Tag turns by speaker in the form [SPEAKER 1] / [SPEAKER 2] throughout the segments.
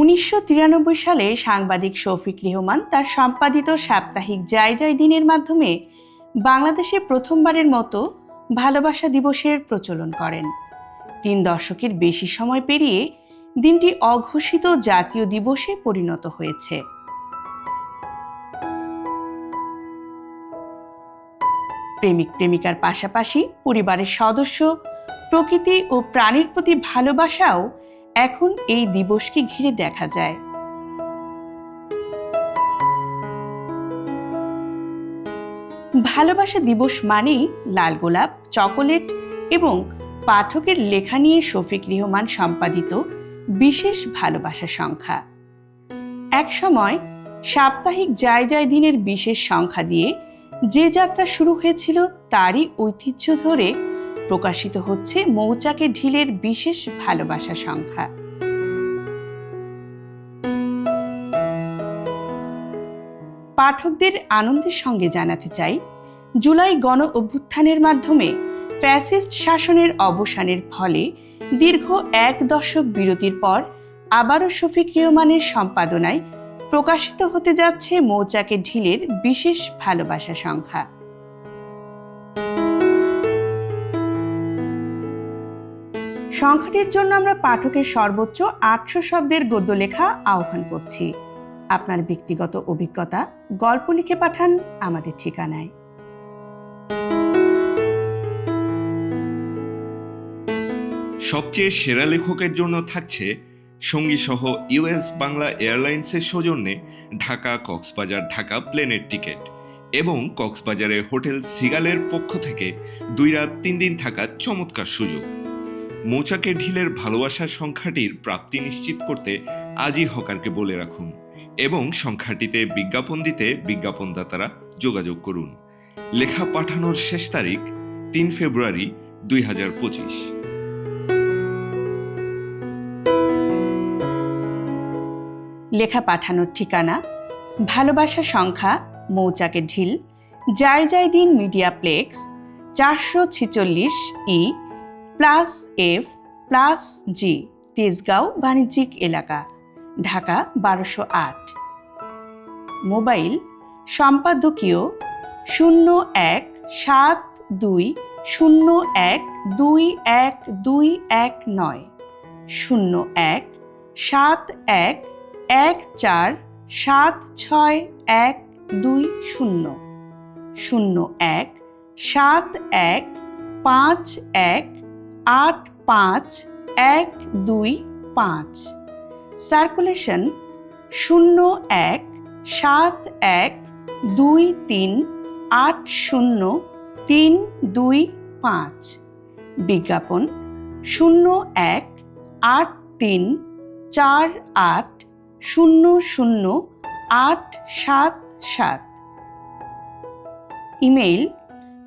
[SPEAKER 1] উনিশশো সালে সাংবাদিক শফিক রেহমান তার সম্পাদিত সাপ্তাহিক জয় জয় দিনের মাধ্যমে বাংলাদেশে প্রথমবারের মতো ভালোবাসা দিবসের প্রচলন করেন। তিন দশকের বেশি সময় পেরিয়ে দিনটি অঘোষিত জাতীয় দিবসে পরিণত হয়েছে। প্রেমিক প্রেমিকার পাশাপাশি পরিবারের সদস্য, প্রকৃতি ও প্রাণীর প্রতি ভালোবাসাও এখন এই দিবসকে ঘিরে দেখা যায়। ভালোবাসা দিবস মানেই লাল গোলাপ, চকোলেট এবং পাঠকের লেখা নিয়ে শফিক রেহমান সম্পাদিত বিশেষ ভালোবাসা সংখ্যা। এক সময় সাপ্তাহিক যায় যায় দিনের বিশেষ সংখ্যা দিয়ে যে যাত্রা শুরু হয়েছিল তারই ঐতিহ্য ধরে প্রকাশিত হচ্ছে মৌচাকে ঢিলের বিশেষ ভালোবাসা সংখ্যা। পাঠকদের আনন্দের সঙ্গে জানাতে চাই, জুলাই গণ অভ্যুত্থানের মাধ্যমে ফ্যাসিস্ট শাসনের অবসানের ফলে দীর্ঘ এক দশক বিরতির পর আবারও শফিক রেহমানের সম্পাদনায় প্রকাশিত হতে যাচ্ছে মৌচাকে ঢিলের বিশেষ ভালোবাসা সংখ্যা। সংখ্যাটির জন্য আমরা পাঠকের সর্বোচ্চ আটশো শব্দের গদ্য লেখা আহ্বান করছি। আপনার ব্যক্তিগত অভিজ্ঞতা, গল্প লিখে পাঠান আমাদের ঠিকানায়।
[SPEAKER 2] সবচেয়ে সেরা লেখকের জন্য থাকছে সঙ্গী সহ ইউএস বাংলা এয়ারলাইন্সের সৌজন্যে ঢাকা কক্সবাজার ঢাকা প্লেনের টিকিট এবং কক্সবাজারের হোটেল সিগালের পক্ষ থেকে দুই রাত তিন দিন থাকার চমৎকার সুযোগ। মৌচাকে ঢিলের ভালোবাসার সংখ্যাটির প্রাপ্তি নিশ্চিত করতে আজই হকারকে বলে রাখুন এবং সংখ্যাটিতে বিজ্ঞাপন দিতে বিজ্ঞাপনদাতারা যোগাযোগ করুন। লেখা পাঠানোর শেষ তারিখ তিন ফেব্রুয়ারি দুই হাজার পঁচিশ।
[SPEAKER 1] লেখা পাঠানোর ঠিকানা ভালোবাসা সংখ্যা মৌচাকের ঢিল, যায় যায় দিন মিডিয়া প্লেক্স চারশো ছিচল্লিশ E plus F, plus G, Tejgaon বাণিজ্যিক এলাকা, ঢাকা বারোশো আট। মোবাইল সম্পাদকীয় শূন্য এক সাত দুই শূন্য এক দুই এক দুই এক নয়, শূন্য এক সাত এক এক চার সাত ছয় এক দুই শূন্য শূন্য এক সাত এক পাঁচ এক আট পাঁচ এক দুই পাঁচ। সার্কুলেশন শূন্য এক সাত এক দুই তিন আট শূন্য তিন দুই পাঁচ। বিজ্ঞাপন শূন্য এক আট তিন চার আট শূন্য শূন্য আট সাত সাত। ইমেইল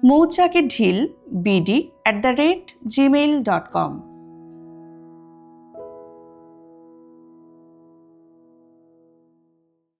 [SPEAKER 1] মৌচাকে ঢিল BD at the rate Gmail dot com